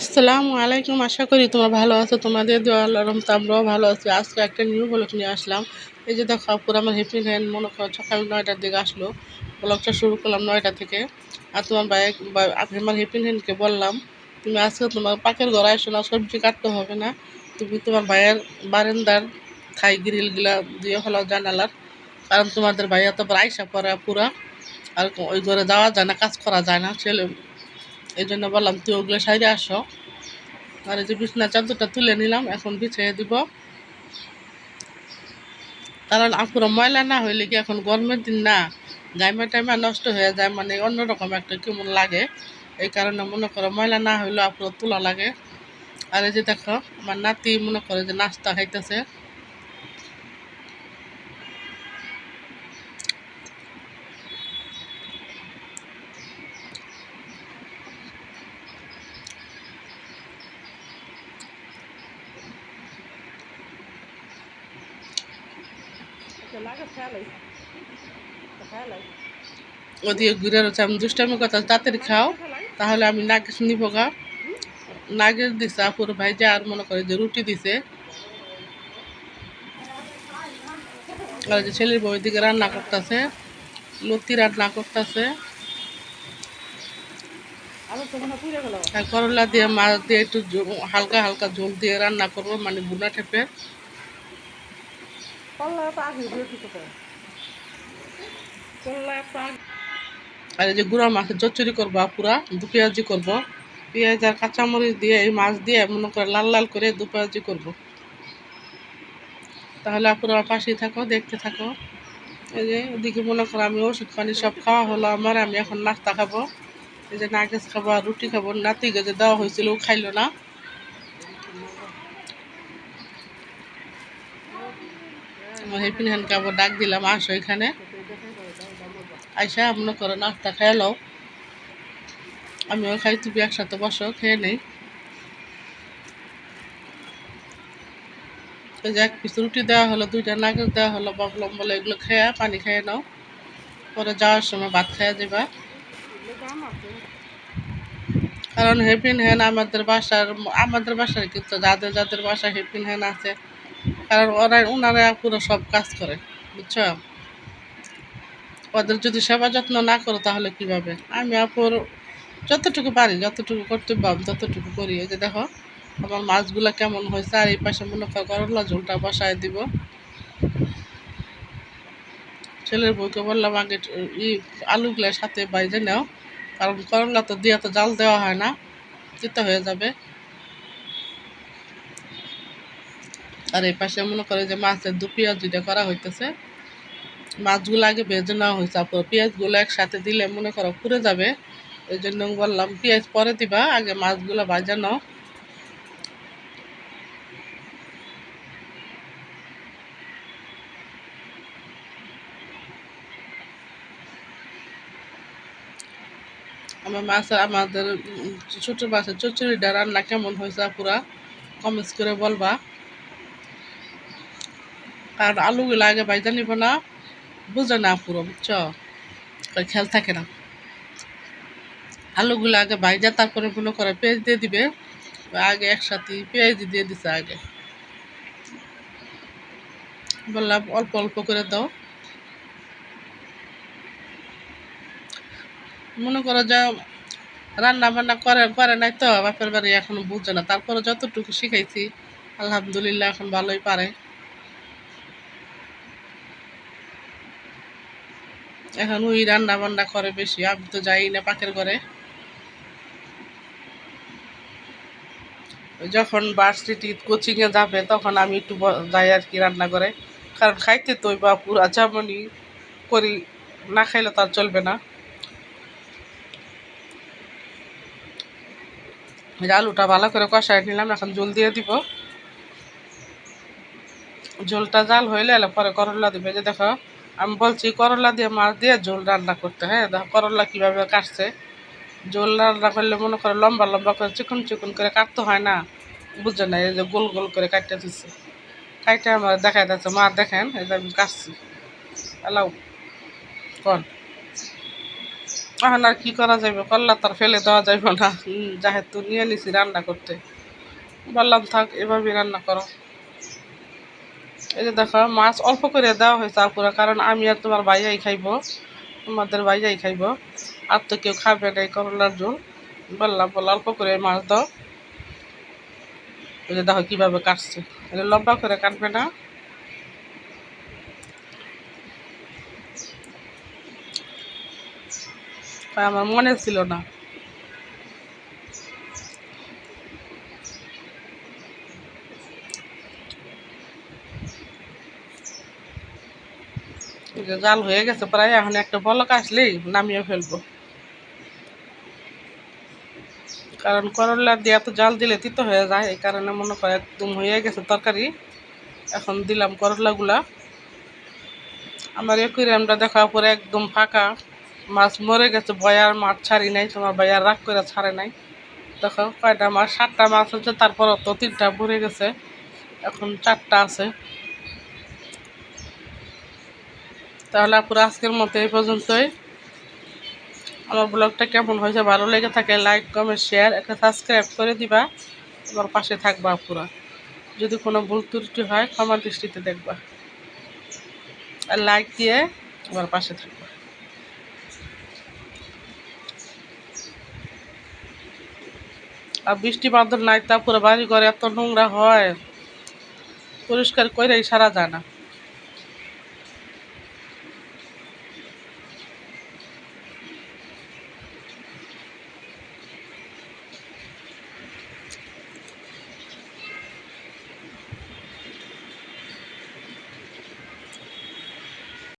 আসসালামু আলাইকুম, আশা করি তোমরা ভালো আছো। তোমাদের দোয়া আল্লাহর রহমতে আমরাও ভালো আছি। আজকে একটা নিউ ব্লগ নিয়ে আসলাম। এই যে দেখো পুরো আমার হ্যাপি হ্যান্ড মনে করো সকাল নয়টার দিকে আসলো। ব্লগটা শুরু করলাম নয়টা থেকে। আর তোমার ভাই আমার হ্যাপি হ্যান্ডকে বললাম, তুমি আজকে তোমার পাকের ঘর আসো না, সবজি কাটতে হবে না। তুমি তোমার ভাইয়ের বারেন্দার খাই গ্রিলগুলা দিয়ে হলো জানালার। কারণ তোমাদের ভাইয়া তো আইসা পড়া পুরা আর ওই ঘরে যাওয়া যায় না, কাজ করা যায় না। ছেলে এই জন্য বললাম, তুই ওগুলো সাইডে আসো। আর এই যে বিছনা চাদরটা তুলে নিলাম, এখন বিছিয়ে দিব। কারণ আপুরা ময়লা না হইলে কি এখন গরমের দিন না? গাইমা টাইমা নষ্ট হয়ে যায় মানে অন্যরকম একটা কেমন লাগে। এই কারণে মনে করো ময়লা না হইলেও আপুরা তোলা লাগে। আর এই যে দেখো, আমার নাতি মনে করে যে নাস্তা খাইতেছে। ওদিকে ঘুরে রয়েছে আমি দুষ্টামি কথা তাড়াতাড়ি খাও। তাহলে আমি নাগেশ নিব গা। নাগেশ দিছে আপুর ভাই যে আর মনে করে যে রুটি দিছে। আর যে ছেলের বউ দিকে রান্না করতেছে লতি রান্না করতেছে। করলা দিয়ে মাছ দিয়ে একটু হালকা হালকা ঝোল দিয়ে রান্না করব মানে বুনা ঠেপে। আর এই যে গুঁড়া মাছের চচ্চড়ি করব পুরা, দু পেঁয়াজি করব। পেঁয়াজ আর কাঁচামরিচ দিয়ে, এই মাছ দিয়ে মনে করে লাল লাল করে দু পেঁয়াজি করব। তাহলে আপুরা পাশেই থাকো, দেখতে থাকো। এই যে ওদিকে মনে করো আমি ওষুধ পানি সব খাওয়া হলো আমার, আমি এখন নাস্তা খাব। এই যে নাগেজ খাব আর রুটি খাব। নাতি যে দেওয়া হয়েছিল ও খাইলো না। হেপিন হ্যানকে আবার ডাক দিলাম, আসো এখানে। আইসা মনে করো, নাস্তা খেয়ে লও। আমিও খাই, তুমি একসাথে বসো, খেয়ে নেই। যে এক পিস রুটি দেওয়া হলো, দুইটা নাগর দেওয়া হলো, বকলম বলে এগুলো খেয়ে, পানি খেয়ে নাও। পরে যাওয়ার সময় ভাত খেয়ে যাবা কারণ হেপিন হ্যান আমাদের বাসার আমাদের বাসার কিন্তু যাদের যাদের বাসা হেপিন হ্যান আছে কারণ ওরা ওনারা পুরো সব কাজ করে, বুঝছ? ওদের যদি সেবা যত্ন না করো তাহলে কীভাবে? আমি আপুর যতটুকু পারি, যতটুকু করতে পারি ততটুকু করি। যে দেখো, আমার মাছগুলো কেমন হয়েছে, আর এই পাশে মনে কর করলা ঝোলটা বসায় দিব। ছেলের বউকে বললাম, আগে ই আলুগুলোর সাথে বাইজে নাও, কারণ করলা তো দিয়ে তো জাল দেওয়া হয় না, তিতা হয়ে যাবে। আর এই পাশে মনে করে যে মাছের দু পেঁয়াজ যেটা করা হইতেছে। মাছগুলো আগে ভেজে নেওয়া হয়েছে আপনার পেঁয়াজগুলো একসাথে দিলে মনে করো পুড়ে যাবে। এই জন্য বললাম, পেঁয়াজ পরে দিবা, আগে মাছগুলো ভাজা নাও। আমার মাছ, আমাদের ছোটো মাছের চচড়িটা রান্না কেমন হয়েছে পুরা কমেন্টস করে বলবা। কারণ আলুগুলো আগে বাইজা নিব না বুঝে না পুরো, বুঝছ? খেয়াল থাকে না। আলুগুলো আগে বাইজা তারপরে মনে করে পেঁয়াজ দিয়ে দিবে। আগে একসাথে পেঁয়াজ দিয়ে দিছে আগে। বললাম, অল্প অল্প করে দাও। মনে করো যা রান্না বান্না করে করে নাই তো, বাপের বাড়ি এখনও বুঝছে না। তারপরে যতটুকু শিখাইছি, আলহামদুলিল্লাহ এখন ভালোই পারে। এখন ওই রান্না বান্না করে বেশি, আমি তো যাই না পাখের ঘরে। যখন ভার্সিটি কোচিংয়ে যাবে, তখন আমি একটু যাই আর কি রান্না করে। কারণ খাইতে তো বা পুরা যেমনই করি, না খাইলে তার চলবে না। আলুটা ভালো করে কষাই নিলাম, এখন জল দিয়ে দিব। ঝোলটা জাল হইলে পরে করলা দিবে যে দেখো। আমি বলছি, করলা দিয়ে মাছ দিয়ে ঝোল রান্না করতে হ্যাঁ? দেখো, করলা কীভাবে কাটছে। ঝোল রান্না করলে মনে করো লম্বা লম্বা করে, চিকন চিকন করে কাটতে হয় না? বুঝছে না, এই যে গোল গোল করে কাটতে দিচ্ছে। কাটতে আমার দেখাই যাচ্ছে মা দেখেন, এই যে আমি কাটছি। এলাও কন? এখন আর কী করা যাবে করলা তার ফেলে দেওয়া যাবে না। যেহেতু নিয়ে নিছি রান্না করতে। বললাম, থাক, এভাবেই রান্না করো। এই যে দেখো, মাছ অল্প করে দেওয়া হয়েছে আপুরা, কারণ আমি আর তোমার ভাইয়াই খাইবো, তোমাদের ভাইয়াই খাইবো। আর তো কেউ খাবে না এই করলার জল বললাম, বল, অল্প করে মাছ দাও। এই যে দেখো কীভাবে কাটছে। এটা লম্বা করে কাটবে না। আমার মনে ছিল না। জাল হয়ে গেছে, প্রায় এখন একটা বলক আসলেই নামিয়ে ফেলব। কারণ করলা দিয়ে তো জাল দিলে তিতো হয়ে যায়, এই কারণে মনে করে একদম হয়ে গেছে তরকারি। এখন দিলাম করলাগুলা। আমার একুরিয়ামটা দেখার পরে একদম ফাঁকা। মাছ মরে গেছে বয়ার মাছ ছাড়ি নাই, তোমার বয়ার রাগ করে ছাড়ে নাই। দেখো, কয়টা মাছ, সাতটা মাছ হচ্ছে তারপর তো তিনটা ভরে গেছে। এখন চারটা আছে। তাহলে আপুরা আজকের মতো এই পর্যন্তই। আমার ব্লগটা কেমন হয়েছে ভালো লেগে থাকে লাইক কমেন্ট শেয়ার একটা সাবস্ক্রাইব করে দিবা। আমার পাশে থাকবা আপুরা। যদি কোনো ভুল ত্রুটি হয় ক্ষমার দৃষ্টিতে দেখবা। আর লাইক দিয়ে আমার পাশে থাকবা। আর বৃষ্টি বাদল নাই তা পুরো বাড়ি ঘরে এত নোংরা হয়। পরিষ্কার করেই সারা যায় না।